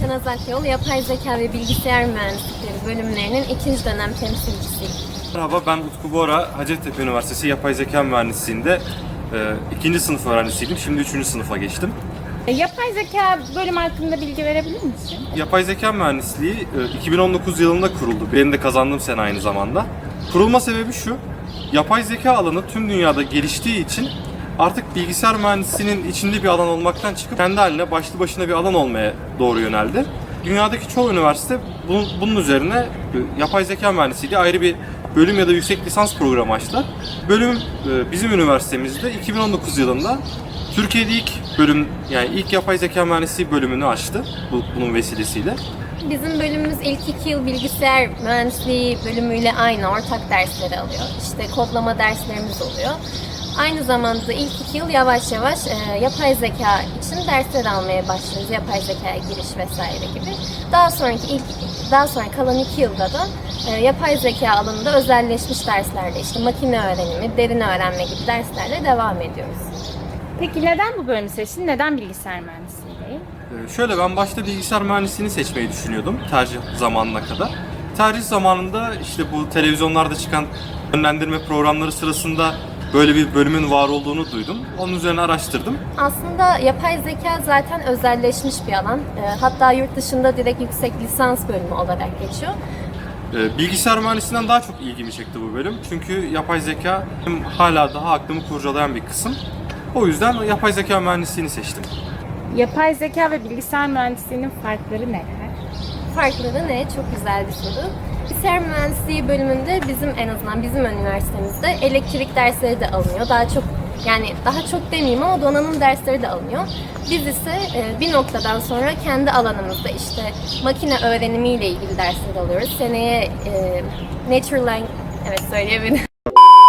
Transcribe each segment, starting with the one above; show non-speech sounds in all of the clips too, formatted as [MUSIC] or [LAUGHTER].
Gökçen Azakyol. Yapay Zeka ve Bilgisayar Mühendislikleri bölümlerinin ikinci dönem temsilcisiyim. Merhaba ben Utku Bora, Hacettepe Üniversitesi Yapay Zeka Mühendisliği'nde e, ikinci sınıf öğrencisiydim. Şimdi üçüncü sınıfa geçtim. E, yapay zeka bölüm hakkında bilgi verebilir misin? Yapay Zeka Mühendisliği e, 2019 yılında kuruldu. Benim de kazandığım sene aynı zamanda. Kurulma sebebi şu, yapay zeka alanı tüm dünyada geliştiği için artık bilgisayar mühendisliğinin içinde bir alan olmaktan çıkıp kendi haline başlı başına bir alan olmaya doğru yöneldi. Dünyadaki çoğu üniversite bunun, bunun üzerine yapay zeka mühendisliği ayrı bir bölüm ya da yüksek lisans programı açtılar. Bölüm e, bizim üniversitemizde 2019 yılında Türkiye'de ilk bölüm yani ilk yapay zeka mühendisliği bölümünü açtı bu, bunun vesilesiyle. Bizim bölümümüz ilk iki yıl bilgisayar mühendisliği bölümüyle aynı ortak dersleri alıyor. İşte kodlama derslerimiz oluyor. Aynı zamanda ilk iki yıl yavaş yavaş e, yapay zeka için dersler almaya başlıyoruz. Yapay zekaya giriş vesaire gibi. Daha sonraki ilk daha sonra kalan iki yılda da e, yapay zeka alanında özelleşmiş derslerde işte makine öğrenimi, derin öğrenme gibi derslerle devam ediyoruz. Peki neden bu bölümü seçtin? Neden bilgisayar mühendisliği değil? Ee, Şöyle ben başta bilgisayar mühendisliğini seçmeyi düşünüyordum tercih zamanına kadar. Tercih zamanında işte bu televizyonlarda çıkan yönlendirme programları sırasında böyle bir bölümün var olduğunu duydum. Onun üzerine araştırdım. Aslında yapay zeka zaten özelleşmiş bir alan. E, Hatta yurt dışında direkt yüksek lisans bölümü olarak geçiyor. Ee, Bilgisayar mühendisliğinden daha çok ilgimi çekti bu bölüm. Çünkü yapay zeka hala daha aklımı kurcalayan bir kısım. O yüzden yapay zeka mühendisliğini seçtim. Yapay zeka ve bilgisayar mühendisliğinin farkları neler? Farkları ne? Çok güzel bir soru. Bilgisayar mühendisliği bölümünde bizim en azından bizim üniversitemizde elektrik dersleri de alınıyor. Daha çok yani daha çok demeyeyim ama donanım dersleri de alınıyor. Biz ise e, bir noktadan sonra kendi alanımızda işte makine öğrenimiyle ilgili dersler alıyoruz. Seneye e, natural language evet söyleyebilirim.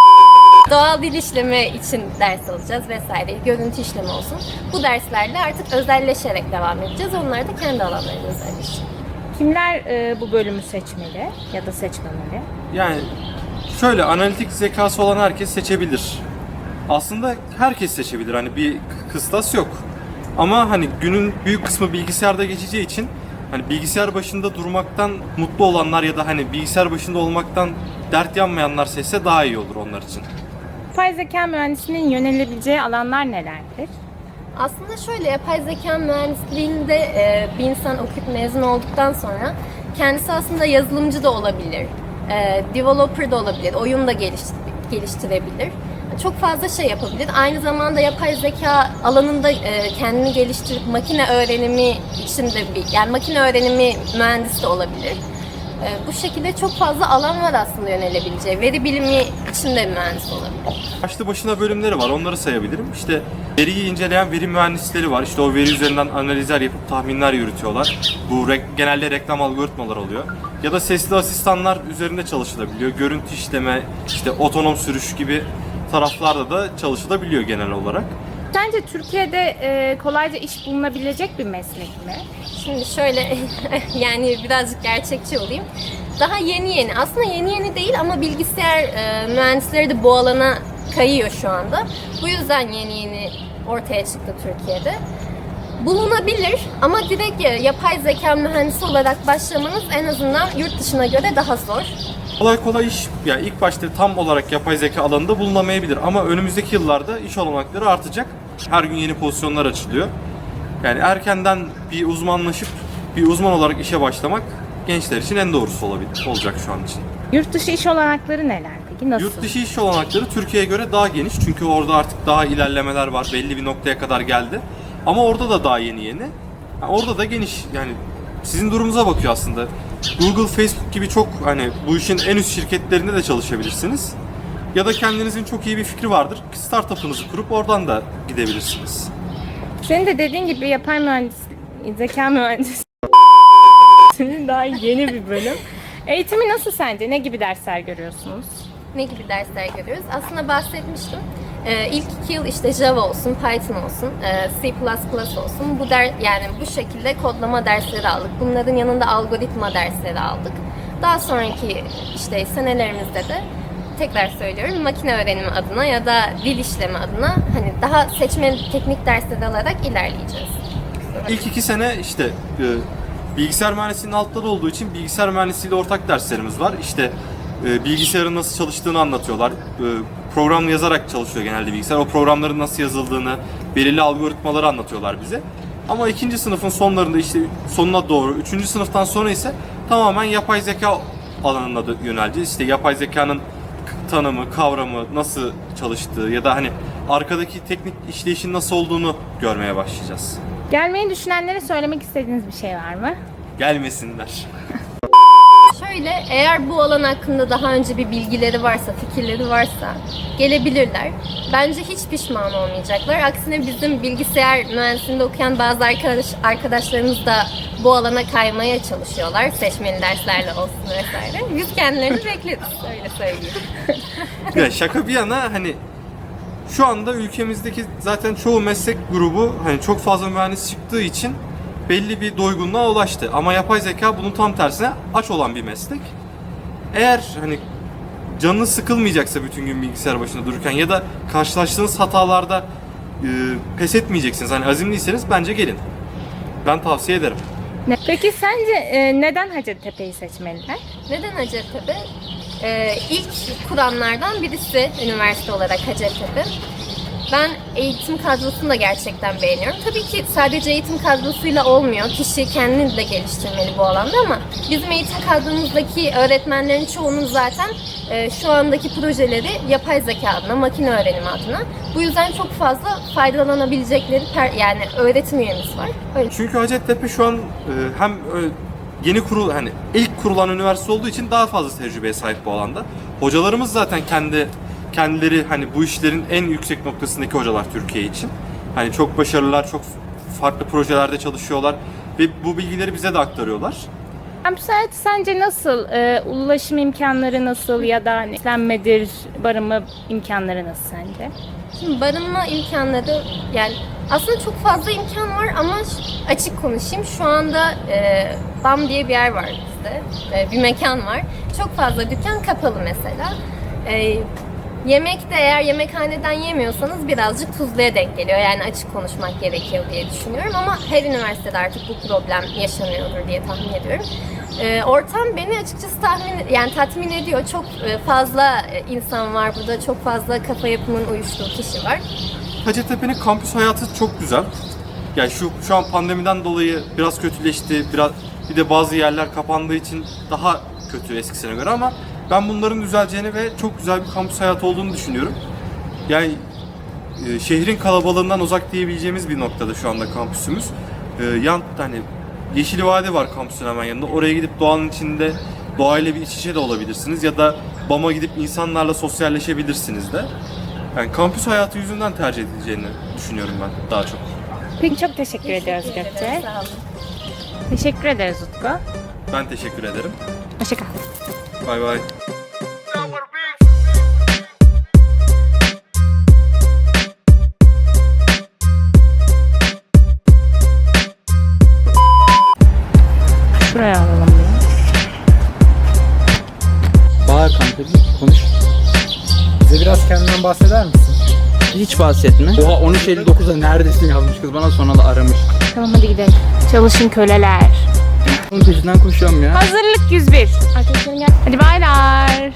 [LAUGHS] Doğal dil işleme için ders alacağız vesaire. Görüntü işleme olsun. Bu derslerle artık özelleşerek devam edeceğiz. Onlar da kendi alanlarında özelleşecek. Kimler e, bu bölümü seçmeli ya da seçmemeli? Yani şöyle analitik zekası olan herkes seçebilir. Aslında herkes seçebilir. Hani bir kıstas yok. Ama hani günün büyük kısmı bilgisayarda geçeceği için hani bilgisayar başında durmaktan mutlu olanlar ya da hani bilgisayar başında olmaktan dert yanmayanlar seçse daha iyi olur onlar için. Yapay zeka mühendisliğinin yönelebileceği alanlar nelerdir? Aslında şöyle yapay zeka mühendisliğinde e, bir insan okuyup mezun olduktan sonra kendisi aslında yazılımcı da olabilir, e, developer da olabilir, oyun da geliş- geliştirebilir. Çok fazla şey yapabilir. Aynı zamanda yapay zeka alanında e, kendini geliştirip makine öğrenimi için de bir, yani makine öğrenimi mühendisi de olabilir. E, bu şekilde çok fazla alan var aslında yönelebileceği. Veri bilimi için de mühendis olabilir. Başlı başına bölümleri var. Onları sayabilirim. İşte veriyi inceleyen veri mühendisleri var. İşte o veri üzerinden analizler yapıp tahminler yürütüyorlar. Bu re- genelde reklam algoritmalar oluyor. Ya da sesli asistanlar üzerinde çalışılabiliyor. Görüntü işleme, işte otonom sürüş gibi taraflarda da çalışılabiliyor genel olarak. Sence Türkiye'de e, kolayca iş bulunabilecek bir meslek mi? Şimdi şöyle [LAUGHS] yani birazcık gerçekçi olayım. Daha yeni yeni aslında yeni yeni değil ama bilgisayar e, mühendisleri de bu alana kayıyor şu anda. Bu yüzden yeni yeni ortaya çıktı Türkiye'de. Bulunabilir ama direkt e, yapay zeka mühendisi olarak başlamanız en azından yurt dışına göre daha zor. Kolay kolay iş, yani ilk başta tam olarak yapay zeka alanında bulunamayabilir ama önümüzdeki yıllarda iş olanakları artacak. Her gün yeni pozisyonlar açılıyor. Yani erkenden bir uzmanlaşıp bir uzman olarak işe başlamak gençler için en doğrusu olabilir, olacak şu an için. Yurt dışı iş olanakları neler peki? Nasıl? Yurt dışı iş olanakları Türkiye'ye göre daha geniş çünkü orada artık daha ilerlemeler var, belli bir noktaya kadar geldi. Ama orada da daha yeni yeni. Yani orada da geniş yani sizin durumunuza bakıyor aslında. Google, Facebook gibi çok hani bu işin en üst şirketlerinde de çalışabilirsiniz. Ya da kendinizin çok iyi bir fikri vardır. Startup'ınızı kurup oradan da gidebilirsiniz. Senin de dediğin gibi yapay mühendis, zeka mühendisi senin daha yeni bir bölüm. Eğitimi nasıl sence? Ne gibi dersler görüyorsunuz? ne gibi dersler görüyoruz? Aslında bahsetmiştim. Ee, ilk iki yıl işte Java olsun, Python olsun, e, C++ olsun. Bu der yani bu şekilde kodlama dersleri aldık. Bunların yanında algoritma dersleri aldık. Daha sonraki işte senelerimizde de tekrar söylüyorum makine öğrenimi adına ya da dil işlemi adına hani daha seçmeli teknik dersleri alarak ilerleyeceğiz. İlk iki sene işte e, bilgisayar mühendisliğinin altları olduğu için bilgisayar mühendisliğiyle ortak derslerimiz var. İşte e, bilgisayarın nasıl çalıştığını anlatıyorlar. E, program yazarak çalışıyor genelde bilgisayar. O programların nasıl yazıldığını, belirli algoritmaları anlatıyorlar bize. Ama ikinci sınıfın sonlarında işte sonuna doğru, üçüncü sınıftan sonra ise tamamen yapay zeka alanına yöneleceğiz. İşte yapay zekanın tanımı, kavramı, nasıl çalıştığı ya da hani arkadaki teknik işleyişin nasıl olduğunu görmeye başlayacağız. Gelmeyi düşünenlere söylemek istediğiniz bir şey var mı? Gelmesinler. Şöyle eğer bu alan hakkında daha önce bir bilgileri varsa, fikirleri varsa gelebilirler. Bence hiç pişman olmayacaklar. Aksine bizim bilgisayar mühendisliğinde okuyan bazı arkadaş, arkadaşlarımız da bu alana kaymaya çalışıyorlar. Seçmeli derslerle olsun vesaire. Biz kendilerini [LAUGHS] bekleriz öyle söyleyeyim. [LAUGHS] Ya şaka bir yana hani şu anda ülkemizdeki zaten çoğu meslek grubu hani çok fazla mühendis çıktığı için belli bir doygunluğa ulaştı. Ama yapay zeka bunun tam tersine aç olan bir meslek. Eğer hani canınız sıkılmayacaksa bütün gün bilgisayar başında dururken ya da karşılaştığınız hatalarda e, pes etmeyeceksiniz. Hani azimliyseniz bence gelin. Ben tavsiye ederim. Peki sence e, neden Hacettepe'yi seçmeliler? Neden Hacettepe? Ee, ilk kuranlardan birisi üniversite olarak Hacettepe. Ben eğitim kadrosunu da gerçekten beğeniyorum. Tabii ki sadece eğitim kadrosuyla olmuyor. Kişi kendini de geliştirmeli bu alanda ama bizim eğitim kadromuzdaki öğretmenlerin çoğunun zaten e, şu andaki projeleri yapay zeka adına, makine öğrenimi adına. Bu yüzden çok fazla faydalanabilecekleri per- yani öğretim üyemiz var. Öyle. Çünkü Hacettepe şu an e, hem e, yeni kurul hani ilk kurulan üniversite olduğu için daha fazla tecrübeye sahip bu alanda. Hocalarımız zaten kendi kendileri hani bu işlerin en yüksek noktasındaki hocalar Türkiye için. Hani çok başarılılar, çok farklı projelerde çalışıyorlar ve bu bilgileri bize de aktarıyorlar. Kampüs hayatı sence nasıl? E, ulaşım imkanları nasıl ya da hani beslenmedir, barınma imkanları nasıl sence? Şimdi barınma imkanları yani aslında çok fazla imkan var ama açık konuşayım. Şu anda e, BAM diye bir yer var bizde. E, bir mekan var. Çok fazla dükkan kapalı mesela. E, yemek de eğer yemekhaneden yemiyorsanız birazcık tuzluya denk geliyor. Yani açık konuşmak gerekiyor diye düşünüyorum ama her üniversitede artık bu problem yaşanıyordur diye tahmin ediyorum. E, ortam beni açıkçası tahmin yani tatmin ediyor. Çok e, fazla e, insan var burada. Çok fazla kafa yapımın uyuştuğu kişi var. Hacettepe'nin kampüs hayatı çok güzel. Yani şu şu an pandemiden dolayı biraz kötüleşti. Biraz bir de bazı yerler kapandığı için daha kötü eskisine göre ama ben bunların düzeleceğini ve çok güzel bir kampüs hayatı olduğunu düşünüyorum. Yani e, şehrin kalabalığından uzak diyebileceğimiz bir noktada şu anda kampüsümüz. E, yan hani Yeşil Vadi var kampüsün hemen yanında. Oraya gidip doğanın içinde doğayla bir iç içe de olabilirsiniz ya da BAM'a gidip insanlarla sosyalleşebilirsiniz de. Yani kampüs hayatı yüzünden tercih edileceğini düşünüyorum ben daha çok. Peki çok teşekkür ediyoruz Gökçe. Sağ olun. Teşekkür ederiz Utku. Ben teşekkür ederim. Hoşçakal. Bay bay. Şuraya alalım biraz. Bağır kanka bir konuş. Bize biraz kendinden bahseder misin? Hiç bahsetme. Oha 13.59'da neredesin yazmış kız bana sonra da aramış. Tamam hadi gidelim. Çalışın köleler. Onun peşinden koşuyorum ya. Hazırlık 101. Arkadaşlarım gel. Hadi baylar.